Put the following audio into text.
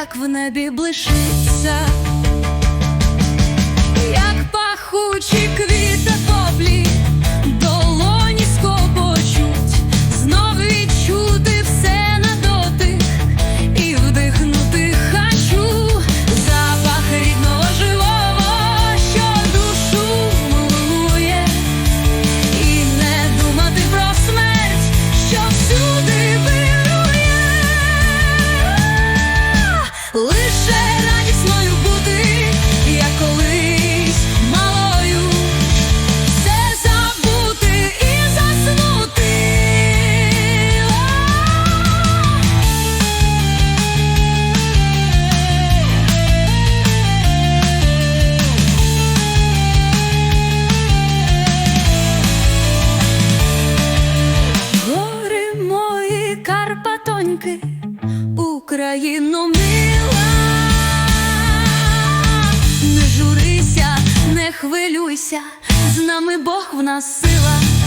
як в небі блишиться. доньки, Україну мила, не журися, не хвилюйся, з нами Бог в нас сила.